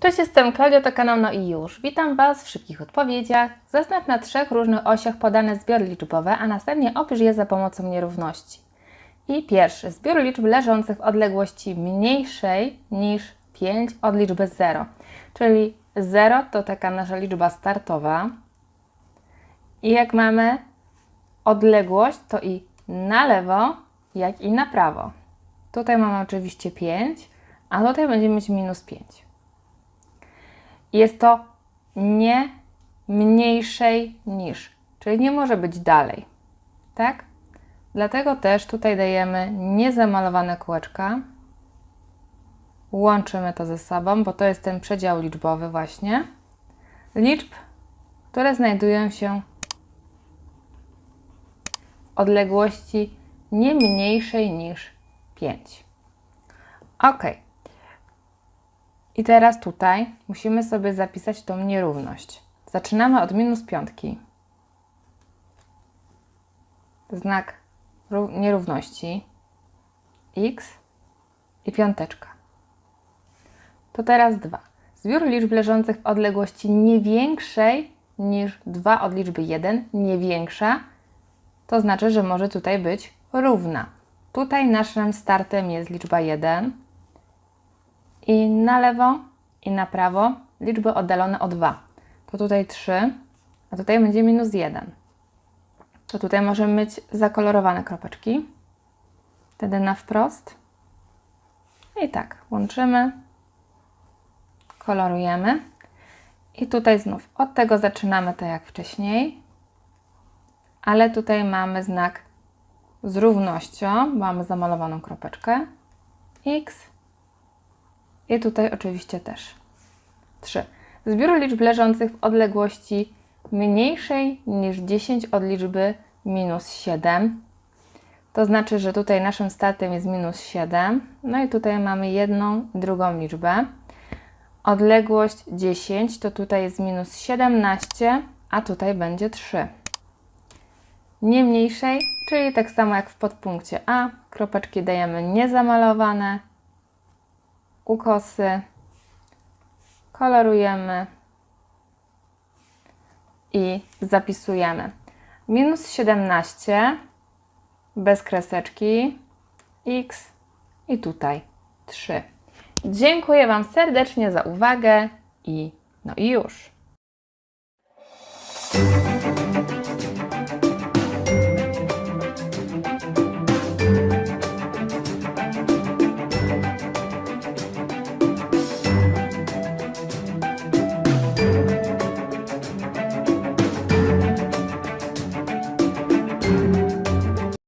Cześć, jestem Klaudia, to kanał No i już. Witam Was w szybkich odpowiedziach. Zaznacz na trzech różnych osiach podane zbiory liczbowe, a następnie opisz je za pomocą nierówności. I pierwszy, zbiór liczb leżących w odległości mniejszej niż 5 od liczby 0. Czyli 0 to taka nasza liczba startowa. I jak mamy odległość, to i na lewo, jak i na prawo. Tutaj mamy oczywiście 5, a tutaj będziemy mieć minus 5. Jest to nie mniejszej niż, czyli nie może być dalej, tak? Dlatego też tutaj dajemy niezamalowane kółeczka. Łączymy to ze sobą, bo to jest ten przedział liczbowy właśnie. Liczb, które znajdują się w odległości nie mniejszej niż 5. Ok. I teraz tutaj musimy sobie zapisać tą nierówność. Zaczynamy od minus piątki. Znak ró- nierówności x i piąteczka. To teraz 2. Zbiór liczb leżących w odległości nie większej niż 2 od liczby 1, nie większa, to znaczy, że może tutaj być równa. Tutaj naszym startem jest liczba 1 i na lewo i na prawo liczby oddalone o 2. To tutaj 3, a tutaj będzie minus 1. To tutaj możemy mieć zakolorowane kropeczki. Wtedy na wprost. I tak, łączymy, kolorujemy. I tutaj znów od tego zaczynamy tak jak wcześniej, ale tutaj mamy znak z równością, mamy zamalowaną kropeczkę x i tutaj oczywiście też 3. Zbiór liczb leżących w odległości mniejszej niż 10 od liczby minus 7. To znaczy, że tutaj naszym startem jest minus 7. No i tutaj mamy jedną i drugą liczbę. Odległość 10 to tutaj jest minus 17, a tutaj będzie 3 nie mniejszej, czyli tak samo jak w podpunkcie A, kropeczki dajemy niezamalowane, ukosy, kolorujemy i zapisujemy. Minus 17 bez kreseczki x i tutaj 3. Dziękuję Wam serdecznie za uwagę i no i już.